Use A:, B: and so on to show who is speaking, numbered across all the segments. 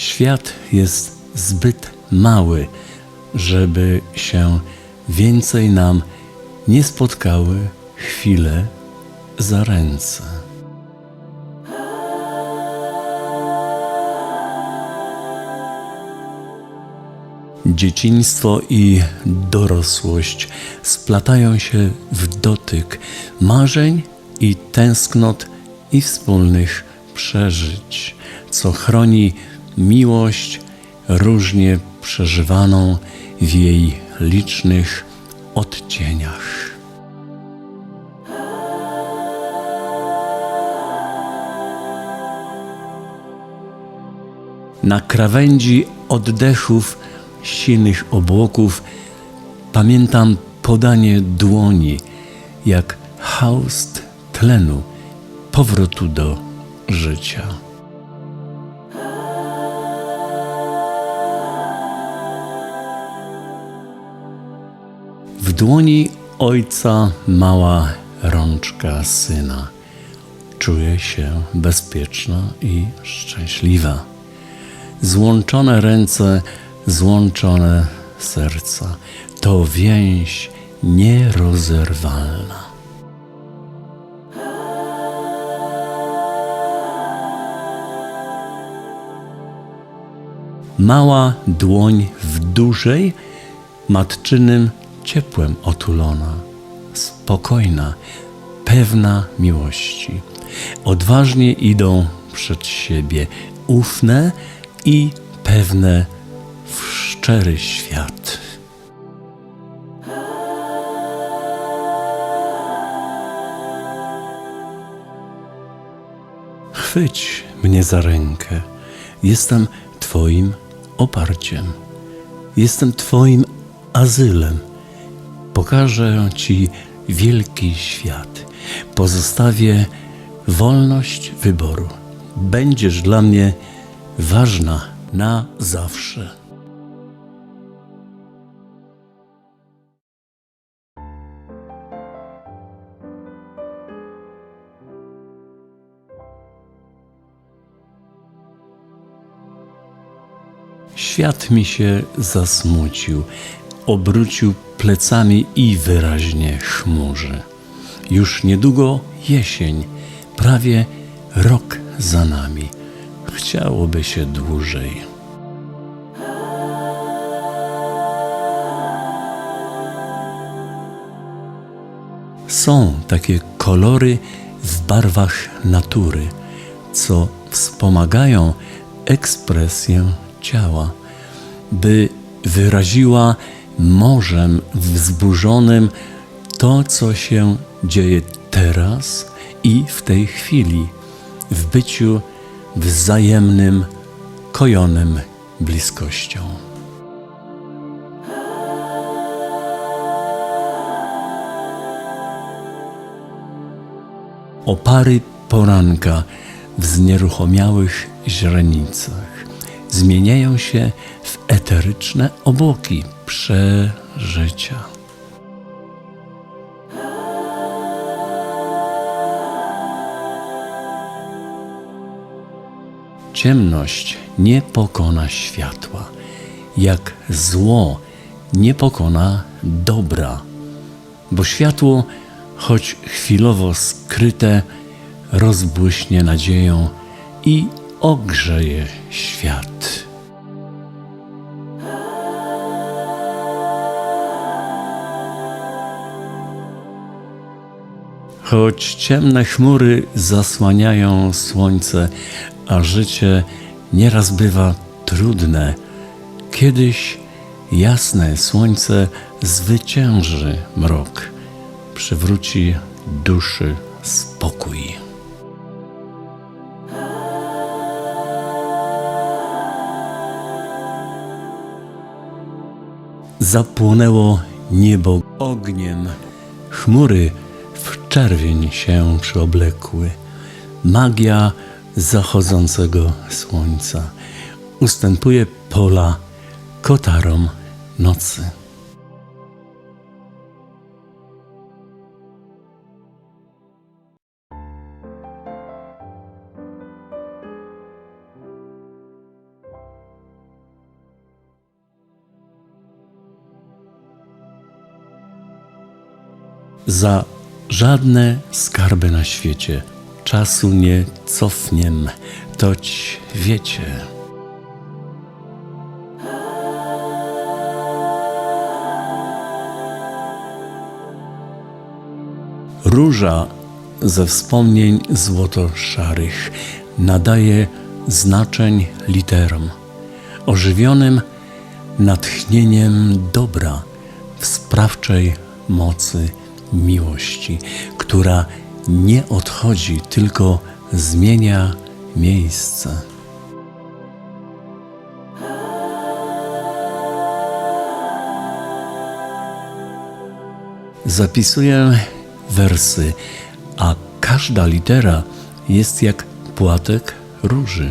A: Świat jest zbyt mały, żeby się więcej nam nie spotkały chwile za ręce. Dzieciństwo i dorosłość splatają się w dotyk marzeń i tęsknot i wspólnych przeżyć, co chroni miłość różnie przeżywaną w jej licznych odcieniach. Na krawędzi oddechów silnych obłoków pamiętam podanie dłoni, jak haust tlenu, powrotu do życia. Dłoni ojca mała rączka syna. Czuję się bezpieczna i szczęśliwa. Złączone ręce, złączone serca to więź nierozerwalna. Mała dłoń w dużej, matczynym ciepłem otulona, spokojna, pewna miłości. Odważnie idą przed siebie, ufne i pewne w szczery świat. Chwyć mnie za rękę. Jestem Twoim oparciem. Jestem Twoim azylem. Pokażę Ci wielki świat. Pozostawię wolność wyboru. Będziesz dla mnie ważna na zawsze. Świat mi się zasmucił, obrócił plecami i wyraźnie chmurzy. Już niedługo jesień, prawie rok za nami. Chciałoby się dłużej. Są takie kolory w barwach natury, co wspomagają ekspresję ciała, by wyraziła morzem wzburzonym to, co się dzieje teraz i w tej chwili, w byciu wzajemnym, kojonym bliskością. Opary poranka w znieruchomiałych źrenicach zmieniają się w eteryczne obłoki przeżycia. Ciemność nie pokona światła, jak zło nie pokona dobra, bo światło, choć chwilowo skryte, rozbłyśnie nadzieją i ogrzeje świat. Choć ciemne chmury zasłaniają słońce, a życie nieraz bywa trudne, kiedyś jasne słońce zwycięży mrok, przywróci duszy spokój. Zapłonęło niebo ogniem, chmury czerwień się przyoblekły, magia zachodzącego słońca ustępuje pola kotarom nocy. Za żadne skarby na świecie czasu nie cofniem, toć wiecie. Róża ze wspomnień złoto-szarych nadaje znaczeń literom, ożywionym natchnieniem dobra w sprawczej mocy miłości, która nie odchodzi, tylko zmienia miejsce. Zapisuję wersy, a każda litera jest jak płatek róży,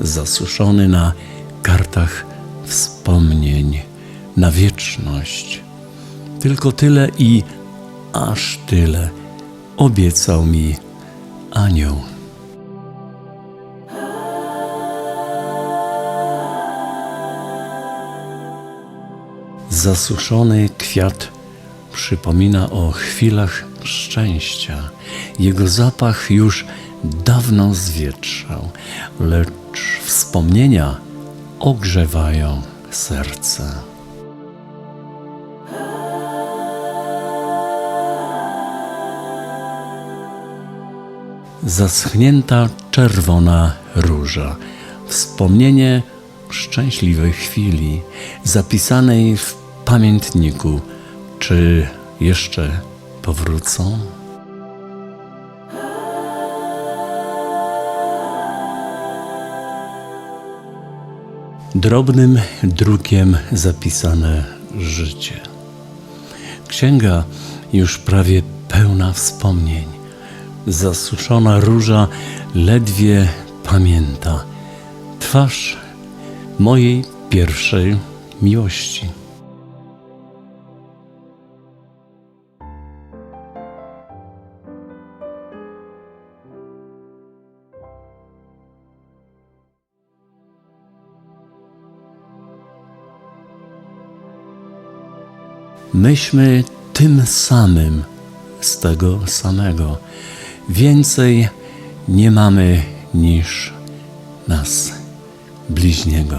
A: zasuszony na kartach wspomnień, na wieczność. Tylko tyle i aż tyle obiecał mi anioł. Zasuszony kwiat przypomina o chwilach szczęścia. Jego zapach już dawno zwietrzał, lecz wspomnienia ogrzewają serce. Zaschnięta czerwona róża, wspomnienie szczęśliwej chwili, zapisanej w pamiętniku. Czy jeszcze powrócą? Drobnym drukiem zapisane życie. Księga już prawie pełna wspomnień. Zasuszona róża ledwie pamięta twarz mojej pierwszej miłości. Myśmy tym samym z tego samego. Więcej nie mamy niż nas, bliźniego.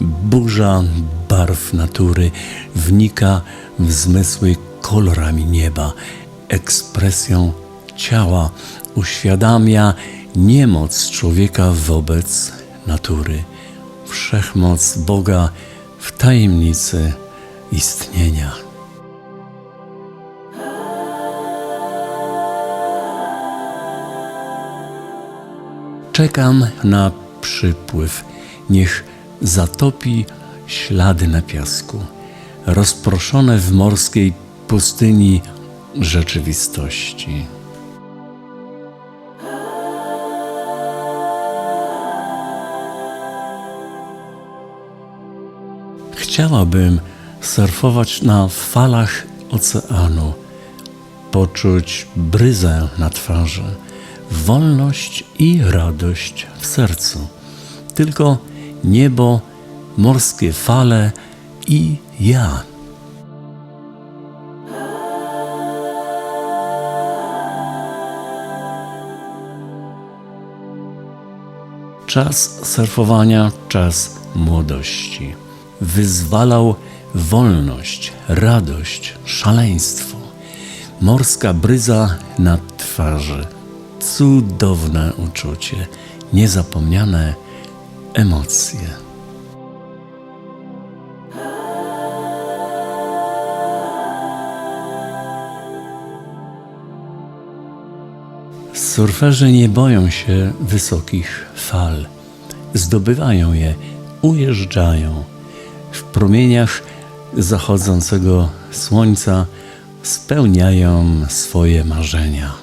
A: Burza barw natury wnika w zmysły kolorami nieba, ekspresją ciała, uświadamia niemoc człowieka wobec natury, wszechmoc Boga w tajemnicy istnienia. Czekam na przypływ, niech zatopi ślady na piasku, rozproszone w morskiej pustyni rzeczywistości. Chciałabym surfować na falach oceanu, poczuć bryzę na twarzy, wolność i radość w sercu. Tylko niebo, morskie fale i ja. Czas surfowania, czas młodości wyzwalał wolność, radość, szaleństwo. Morska bryza na twarzy, cudowne uczucie, niezapomniane emocje. Surferzy nie boją się wysokich fal. Zdobywają je, ujeżdżają. W promieniach zachodzącego słońca spełniają swoje marzenia.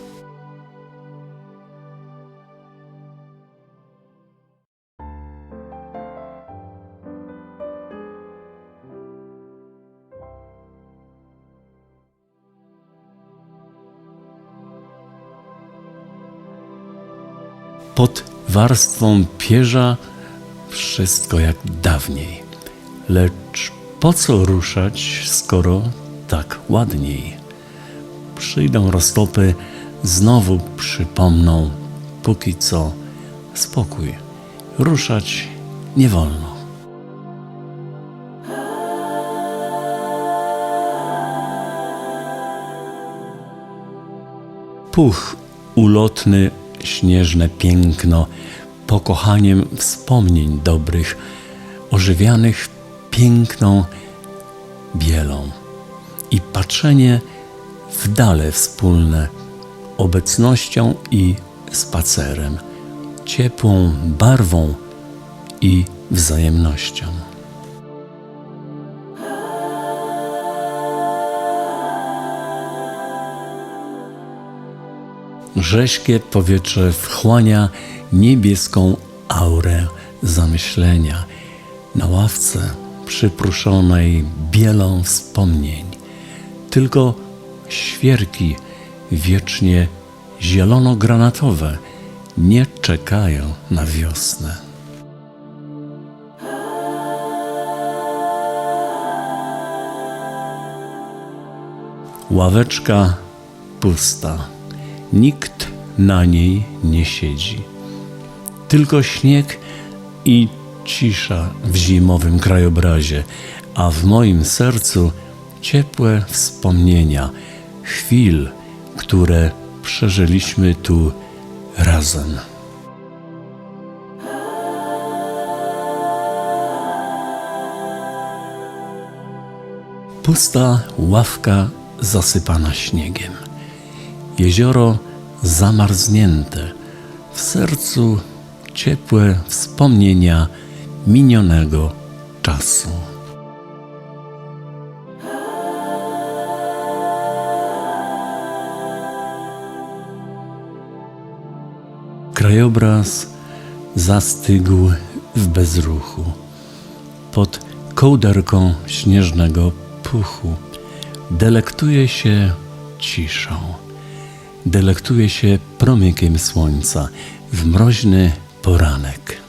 A: Pod warstwą pierza wszystko jak dawniej. Lecz po co ruszać, skoro tak ładniej? Przyjdą roztopy, znowu przypomną, póki co spokój. Ruszać nie wolno. Puch ulotny, śnieżne piękno, pokochaniem wspomnień dobrych, ożywianych piękną bielą i patrzenie w dale wspólne, obecnością i spacerem, ciepłą barwą i wzajemnością. Rześkie powietrze wchłania niebieską aurę zamyślenia. Na ławce przypruszonej bielą wspomnień, tylko świerki wiecznie zielono-granatowe nie czekają na wiosnę. Ławeczka pusta. Nikt na niej nie siedzi. Tylko śnieg i cisza w zimowym krajobrazie, a w moim sercu ciepłe wspomnienia chwil, które przeżyliśmy tu razem. Pusta ławka zasypana śniegiem. Jezioro zamarznięte, w sercu ciepłe wspomnienia minionego czasu. Krajobraz zastygł w bezruchu. Pod kołderką śnieżnego puchu delektuje się ciszą delektuje się promykiem słońca w mroźny poranek.